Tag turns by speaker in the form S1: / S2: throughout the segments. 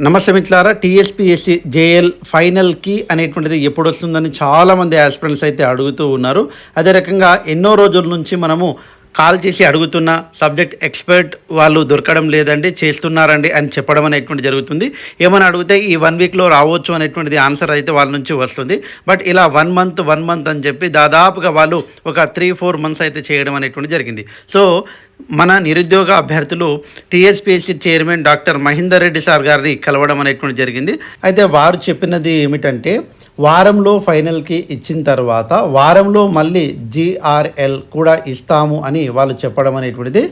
S1: నమస్తే మిత్రులారా TSPSC JL ఫైనల్కి అనేటువంటిది ఎప్పుడు వస్తుందని చాలామంది ఆస్పిరెంట్స్ అయితే అడుగుతూ ఉన్నారు. అదే రకంగా ఎన్నో రోజుల నుంచి మనము కాల్ చేసి అడుగుతున్న సబ్జెక్ట్ ఎక్స్పర్ట్ వాళ్ళు దొరకడం లేదండి చేస్తున్నారండి అని చెప్పడం అనేటువంటి జరుగుతుంది. ఏమైనా అడిగితే ఈ వన్ వీక్లో రావచ్చు అనేటువంటిది ఆన్సర్ అయితే వాళ్ళ నుంచి వస్తుంది. బట్ ఇలా వన్ మంత్ వన్ మంత్ అని చెప్పి దాదాపుగా వాళ్ళు ఒక త్రీ ఫోర్ మంత్స్ అయితే చేయడం అనేటువంటి జరిగింది. సో మన నిరుద్యోగ అభ్యర్థులు TSPSC chairman doctor Mahender Reddy sir గారిని కలవడం అనేటువంటి జరిగింది. అయితే వారు చెప్పినది ఏమిటంటే వారంలో ఫైనల్కి ఇచ్చిన తర్వాత వారంలో మళ్ళీ జీఆర్ఎల్ కూడా ఇస్తాము అని వాళ్ళు చెప్పడం అనేటువంటిది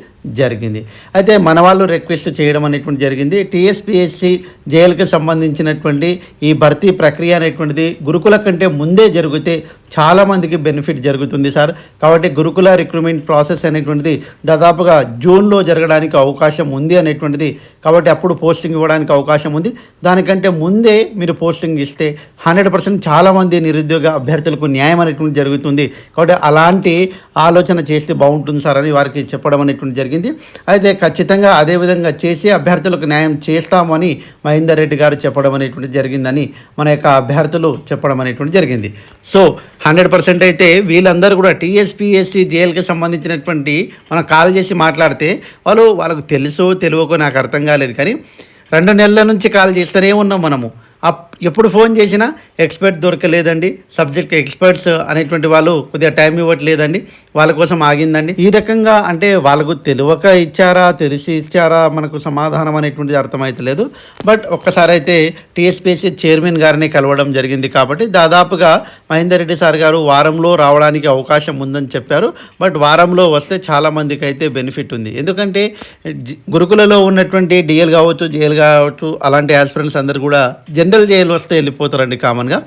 S1: జరిగింది. అయితే మన వాళ్ళు రిక్వెస్ట్ చేయడం అనేటువంటి జరిగింది. టీఎస్పిఎస్సి జైలుకి సంబంధించినటువంటి ఈ భర్తీ ప్రక్రియ అనేటువంటిది గురుకుల కంటే ముందే జరిగితే చాలామందికి బెనిఫిట్ జరుగుతుంది సార్. కాబట్టి గురుకుల రిక్రూట్మెంట్ ప్రాసెస్ అనేటువంటిది దాదాపుగా జూన్లో జరగడానికి అవకాశం ఉంది అనేటువంటిది. కాబట్టి అప్పుడు పోస్టింగ్ ఇవ్వడానికి అవకాశం ఉంది. దానికంటే ముందే మీరు పోస్టింగ్ ఇస్తే హండ్రెడ్ పర్సెంట్ చాలామంది నిరుద్యోగ అభ్యర్థులకు న్యాయం అనేటువంటి జరుగుతుంది. కాబట్టి అలాంటి ఆలోచన చేస్తే బాగుంటుంది సార్ అని వారికి చెప్పడం అనేటువంటి జరిగింది. అయితే ఖచ్చితంగా అదే విధంగా చేసి అభ్యర్థులకు న్యాయం చేస్తామని మహేందర్ రెడ్డి గారు చెప్పడం అనేటువంటి జరిగిందని మన యొక్క అభ్యర్థులు చెప్పడం అనేటువంటి జరిగింది. సో హండ్రెడ్ పర్సెంట్ అయితే వీళ్ళందరూ కూడా టీఎస్పీఎస్సీ జేఎల్కి సంబంధించినటువంటి మనం కాల్ చేసి మాట్లాడితే వాళ్ళు వాళ్ళకు తెలుసో తెలియకో నాకు అర్థం కాలేదు కానీ రెండు నెలల నుంచి కాల్ చేస్తూనే ఉన్నాం మనము. ఎప్పుడు ఫోన్ చేసినా ఎక్స్పర్ట్ దొరకలేదండి. సబ్జెక్ట్ ఎక్స్పర్ట్స్ అనేటువంటి వాళ్ళు కొద్దిగా టైం ఇవ్వట్లేదండి. వాళ్ళ కోసం ఆగిందండి. ఈ రకంగా అంటే వాళ్ళకు తెలియక ఇచ్చారా తెలిసి ఇచ్చారా మనకు సమాధానం అనేటువంటిది అర్థమవుతలేదు బట్ ఒక్కసారి అయితే టీఎస్పీసీ చైర్మన్ గారిని కలవడం జరిగింది కాబట్టి దాదాపుగా మహేందర్ రెడ్డి సార్ గారు వారంలో రావడానికి అవకాశం ఉందని చెప్పారు. బట్ వారంలో వస్తే చాలా మందికి అయితే బెనిఫిట్ ఉంది. ఎందుకంటే గురుకులలో ఉన్నటువంటి డిఎల్ కావచ్చు జేఎల్ కావచ్చు అలాంటి ఆస్పిరెంట్స్ అందరు కూడా జనరల్ జైలు వస్తే వెళ్ళిపోతారండి కామన్గా.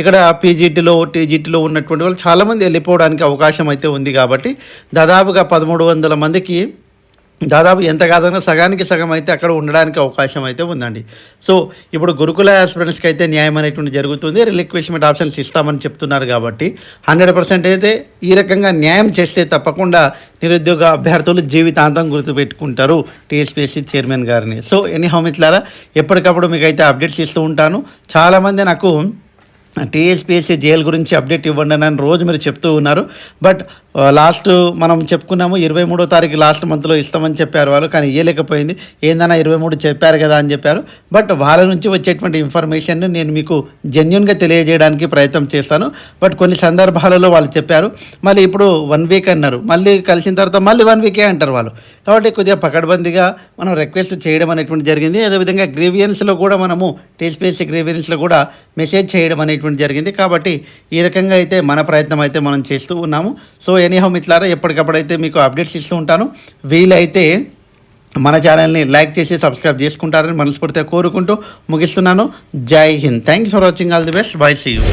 S1: ఇక్కడ పీజీటీలో టీజీటీలో ఉన్నటువంటి వాళ్ళు చాలామంది వెళ్ళిపోవడానికి అవకాశం అయితే ఉంది కాబట్టి దాదాపుగా పదమూడు వందల మందికి దాదాపు ఎంత కాదన్నా సగానికి సగం అయితే అక్కడ ఉండడానికి అవకాశం అయితే ఉందండి. సో ఇప్పుడు గురుకుల ఆస్పిరెంట్స్కి అయితే న్యాయం అనేటువంటి జరుగుతుంది. రిలిక్విష్మెంట్ ఆప్షన్స్ ఇస్తామని చెప్తున్నారు కాబట్టి హండ్రెడ్ పర్సెంట్ అయితే ఈ రకంగా న్యాయం చేస్తే తప్పకుండా నిరుద్యోగ అభ్యర్థులు జీవితాంతం గుర్తుపెట్టుకుంటారు టీఎస్పీఎస్సీ చైర్మన్ గారిని. సో ఎనీ హోమిట్లారా ఎప్పటికప్పుడు మీకు అయితే అప్డేట్స్ ఇస్తూ ఉంటాను. చాలామంది నాకు టీఎస్పీఎస్సీ జైలు గురించి అప్డేట్ ఇవ్వండి అని రోజు మీరు చెప్తూ ఉన్నారు. బట్ లాస్ట్ మనం చెప్పుకున్నాము ఇరవై మూడో తారీఖు లాస్ట్ మంత్లో ఇస్తామని చెప్పారు వాళ్ళు కానీ ఇవ్వలేకపోయింది ఏందన్నా ఇరవై మూడు చెప్పారు కదా అని చెప్పారు. బట్ వాళ్ళ నుంచి వచ్చేటువంటి ఇన్ఫర్మేషన్ నేను మీకు జెన్యున్గా తెలియజేయడానికి ప్రయత్నం చేస్తాను. బట్ కొన్ని సందర్భాలలో వాళ్ళు చెప్పారు మళ్ళీ ఇప్పుడు వన్ వీక్ అన్నారు. మళ్ళీ కలిసిన తర్వాత మళ్ళీ వన్ వీకే అంటారు వాళ్ళు. కాబట్టి కొద్దిగా పకడ్బందీగా మనం రిక్వెస్ట్ చేయడం అనేటువంటి జరిగింది. అదేవిధంగా గ్రీవియన్స్లో కూడా మనము టీఎస్పీఎస్సీ గ్రీవియన్స్లో కూడా మెసేజ్ చేయడం అనేటువంటి జరిగింది. కాబట్టి ఈ రకంగా అయితే మన ప్రయత్నం అయితే మనం చేస్తూ ఉన్నాము. సో ఎనీహో మిట్లారా ఎప్పటికప్పుడైతే మీకు అప్డేట్స్ ఇస్తూ ఉంటాను. వీలైతే మన ఛానల్ని లైక్ చేసి సబ్స్క్రైబ్ చేసుకుంటారని మనస్ఫూర్తిగా కోరుకుంటూ ముగిస్తున్నాను. జై Hind. Thanks for watching all the best bye see you